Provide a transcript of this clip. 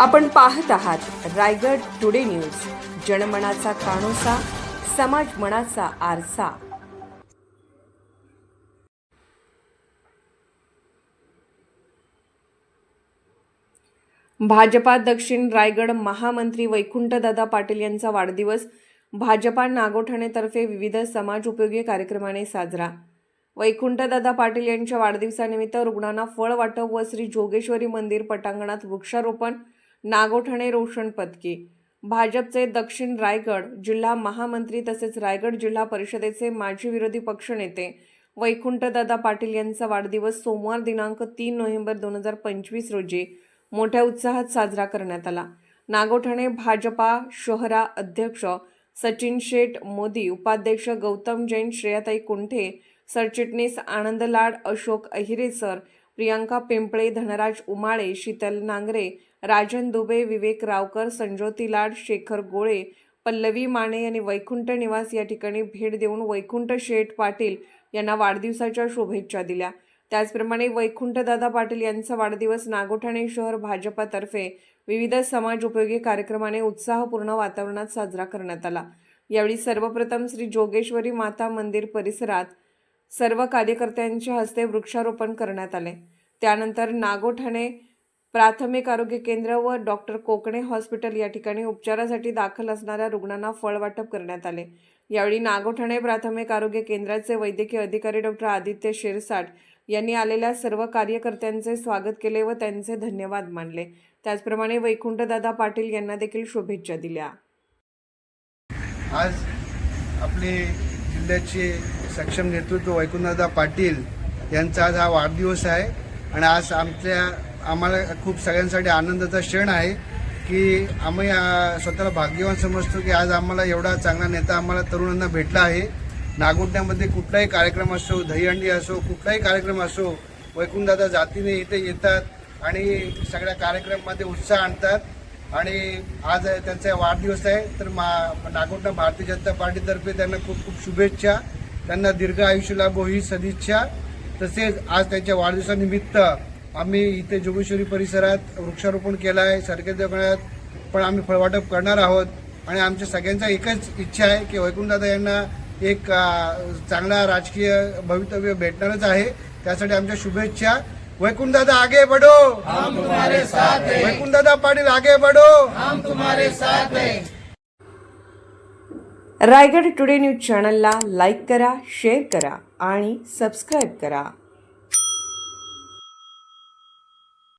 आपण पाहत आहात रायगड टुडे न्यूज. जनमनाचा कानोसा समाज मनाचा आरसा. भाजपा दक्षिण रायगड महामंत्री वैकुंठदादा पाटील यांचा वाढदिवस भाजपा नागोठाणेतर्फे विविध समाज उपयोगी कार्यक्रमाने साजरा. वैकुंठदादा पाटील यांच्या वाढदिवसानिमित्त रुग्णांना फळ वाटप व श्री जोगेश्वरी मंदिर पटांगणात वृक्षारोपण नागोठणे रोशन पदकी. भाजपचे दक्षिण रायगड जिल्हा महामंत्री तसेच रायगड जिल्हा परिषदेचे माजी विरोधी पक्षनेते वैकुंठदादा पाटील यांचा वाढदिवस सोमवार दिनांक तीन नोव्हेंबर दोन हजार पंचवीस रोजी मोठ्या उत्साहात साजरा करण्यात आला. नागोठणे भाजपा शहरा अध्यक्ष सचिन शेठ मोदी उपाध्यक्ष गौतम जैन श्रेयाताई कुंठे सरचिटणीस आनंद लाड अशोक अहिरे सर प्रियांका पिंपळे धनराज उमाळे शीतल नांगरे राजन दुबे विवेक रावकर संज्योती लाड शेखर गोळे पल्लवी माने यांनी वैकुंठ निवास या ठिकाणी भेट देऊन वैकुंठ शेठ पाटील यांना वाढदिवसाच्या शुभेच्छा दिल्या. त्याचप्रमाणे वैकुंठदादा पाटील यांचा वाढदिवस नागोठाणे शहर भाजपातर्फे विविध समाज उपयोगी कार्यक्रमाने उत्साहपूर्ण वातावरणात साजरा करण्यात आला. यावेळी सर्वप्रथम श्री जोगेश्वरी माता मंदिर परिसरात सर्व कार्यकर्त्यांच्या हस्ते वृक्षारोपण करण्यात आले. त्यानंतर नागोठाणे प्राथमिक आरोग्य केंद्र व डॉक्टर कोकणे हॉस्पिटल या ठिकाणी उपचारासाठी दाखल असणाऱ्या रुग्णांना फळ वाटप करण्यात आले. यावेळी नागोठाणे प्राथमिक आरोग्य केंद्राचे वैद्यकीय अधिकारी डॉक्टर आदित्य शिरसाट यांनी आलेल्या सर्व कार्यकर्त्यांचे स्वागत केले व त्यांचे धन्यवाद मानले. त्याचप्रमाणे वैकुंठदादा पाटील यांना देखील शुभेच्छा दिल्या. आज आपले जिल्ह्याचे सक्षम नेतृत्व वैकुंठदादा पाटील यांचा आज हा वाढदिवस आहे. आणि आज आमच्या आम्हाला खूप सगळ्यांसाठी आनंदाचा क्षण आहे की आम्ही स्वतःला भाग्यवान समजतो की आज आम्हाला एवढा चांगला नेता आम्हाला तरुणांना भेटला आहे. नागोठण्यामध्ये कुठलाही कार्यक्रम असो दहीहंडी असो कुठलाही कार्यक्रम असो वैकुंठदादा जातीने इथे येतात आणि सगळ्या कार्यक्रमामध्ये उत्साह आणतात. आणि आज त्यांचा वाढदिवस आहे तर मा नागोठणा भारतीय जनता पार्टीतर्फे त्यांना खूप खूप शुभेच्छा. त्यांना दीर्घ आयुष्य लाभो ही सदिच्छा. तसेच आज त्यांच्या वाढदिवसानिमित्त आम्ही इथे जोगेश्वरी परिसरात वृक्षारोपण केलं आहे सरकारी दवाखान्यात पण आम्ही फळवाटप करणार आहोत. आणि आमच्या सगळ्यांचा एकच इच्छा आहे की वैकुंठदादा यांना एक चांगला राजकीय भवितव्य भेटणारच आहे. त्यासाठी आमच्या शुभेच्छा. वैकुंठदादा आगे बढ़ो. हम तुम्हारे साथ वैकुंठदादा पाटील आगे बढ़ो. रायगड टुडे न्यूज चॅनलला लाईक करा शेअर करा आणि सबस्क्राईब करा.